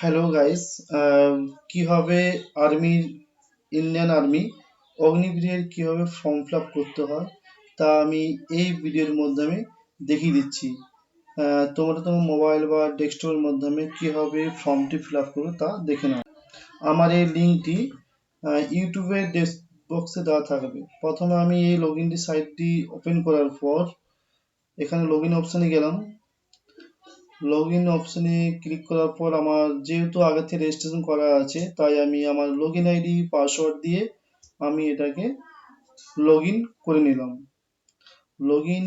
Hello guys কীভাবে army Indian army অগ্নিবীরের কীভাবে ফর্ম ফিল করতে হয়? তা আমি এই ভিডিওর মাধ্যমে দেখিয়ে দিচ্ছি। তোমরা তোমার মোবাইল বা ডেস্কটপের মাধ্যমে কীভাবে ফর্মটি ফিল আপ করবে তা দেখে নাও। আমার এই লিঙ্কটি ইউটিউবের ডেস্ক বক্সে দেওয়া থাকবে। প্রথমে আমি এই লগ ইনটি সাইটটি ওপেন করার পর এখানে লগ ইন অপশানে গেলাম। লগ ইন অপশানে ক্লিক করার পর আমার যেহেতু আগে থেকে রেজিস্ট্রেশন করা আছে, তাই আমি আমার লগ ইন আইডি পাসওয়ার্ড দিয়ে আমি এটাকে লগ ইন করে নিলাম। লগ ইন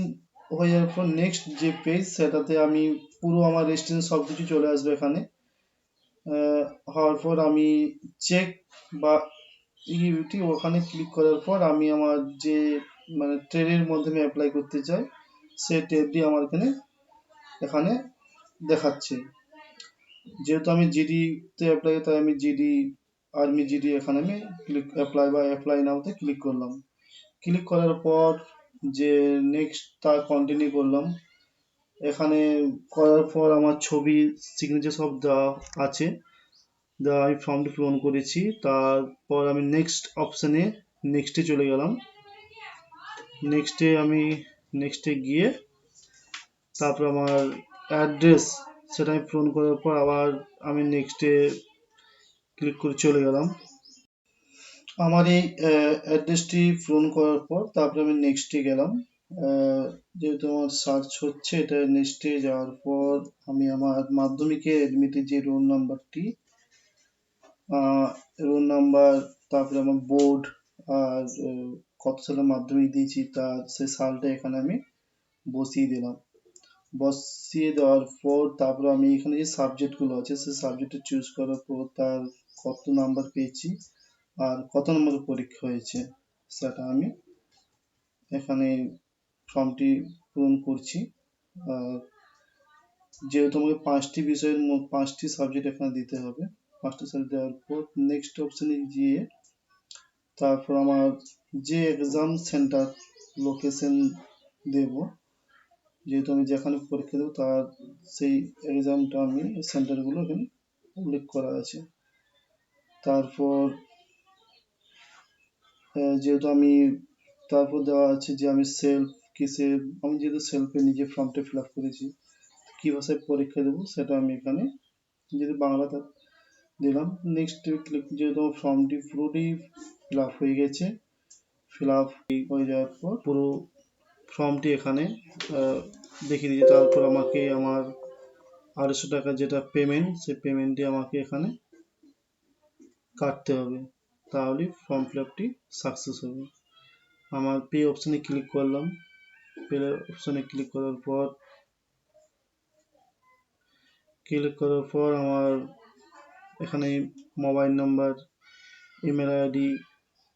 হয়ে যাওয়ার পর নেক্সট যে পেজ সেটাতে আমি পুরো আমার রেজিস্ট্রেশন সব কিছু চলে আসবে এখানে। হওয়ার পর আমি চেক বা ইউটি ওখানে ক্লিক করার পর আমি আমার যে মানে ট্রেনের মাধ্যমে অ্যাপ্লাই করতে চাই, সেই ট্রেনটি আমার এখানে এখানে দেখাচ্ছে। যেহেতু আমি জিডি তে অ্যাপ্লাই তাই আমি জিডি আর্মি জিডি এখানে আমি ক্লিক অ্যাপ্লাই বা অ্যাপ্লাই নাওতে ক্লিক করলাম। ক্লিক করার পর যে নেক্সট তার কন্টিনিউ করলাম। এখানে করার পর আমার ছবি সিগনেচার সব দেওয়া আছে। দেওয়া আমি ফর্মটি পূরণ করেছি। তারপর আমি নেক্সট অপশানে নেক্সটে চলে গেলাম। নেক্সটে আমি নেক্সটে গিয়ে তারপর আমার অ্যাড্রেস সেটা আমি পূরণ করার পর আবার আমি নেক্সটে ক্লিক করে চলে গেলাম। আমার এই অ্যাড্রেসটি পূরণ করার পর তারপরে আমি নেক্সটে গেলাম। যেহেতু আমার সার্চ হচ্ছে, এটা নেক্সটে যাওয়ার পর আমি আমার মাধ্যমিকে অ্যাডমিটের যে রোল নাম্বারটি রোল নাম্বার তারপরে আমার বোর্ড আর কত সালে মাধ্যমিক দিয়েছি, তার সে সালটা এখানে আমি বসিয়ে দিলাম। বসিয়ে দেওয়ার পর তারপর আমি এখানে যে সাবজেক্টগুলো আছে সেই সাবজেক্টে চুজ করার পর তার কত নাম্বার পেয়েছি আর কত নম্বর পরীক্ষা হয়েছে, সেটা আমি এখানে ফর্মটি পূরণ করছি। যেহেতু আমাকে পাঁচটি বিষয়ের পাঁচটি সাবজেক্ট এখানে দিতে হবে, পাঁচটি সাবজেক্ট দেওয়ার পর নেক্সট অপশানে গিয়ে তারপর আমার যে এক্সাম সেন্টার লোকেশন দেব যেহেতু আমি যেখানে পরীক্ষা দেবো, তার সেই এক্সামটা আমি সেন্টারগুলো এখানে উল্লেখ করা আছে। তারপর যেহেতু আমি তারপর দেওয়া আছে যে আমি সেলফ কিসে আমি যেহেতু সেলফে নিজে ফর্মটা ফিল আপ করেছি, কি ভাষায় পরীক্ষা দেবো সেটা আমি এখানে যদি বাংলাতে দিলাম। নেক্সট ক্লিক যেহেতু আমার ফর্মটি পুরোটি ফিল আপ হয়ে গেছে ফিল আপ হয়ে যাওয়ার পর পুরো ফর্মটি এখানে দেখিয়ে দিয়েছে তারপর আমাকে আমার আড়াইশো টাকা যেটা পেমেন্ট সেই পেমেন্টটি আমাকে এখানে কাটতে হবে। তাহলে ফর্ম ফিল আপটি সাকসেস হবে। আমার পে অপশানে ক্লিক করলাম। পে অপশানে ক্লিক করার পর ক্লিক করার পর আমার এখানে মোবাইল নাম্বার ইমেল আইডি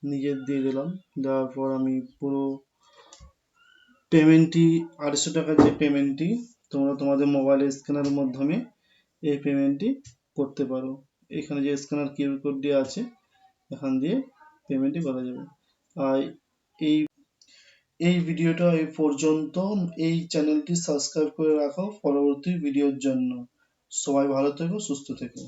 নিজের দিয়ে দিলাম। দেওয়ার পর আমি পুরো পেমেন্টটি, আড়াইশো টাকার যে পেমেন্টটি, তোমরা তোমাদের মোবাইলের স্ক্যানারের মাধ্যমে এই পেমেন্টটি করতে পারো। এখানে যে স্ক্যানার কিউআর কোডটি আছে, এখান দিয়ে পেমেন্টটি করা যাবে। আর এই এই ভিডিওটা এই পর্যন্ত। এই চ্যানেলটি সাবস্ক্রাইব করে রাখো পরবর্তী ভিডিওর জন্য। সবাই ভালো থেকো, সুস্থ থেকো।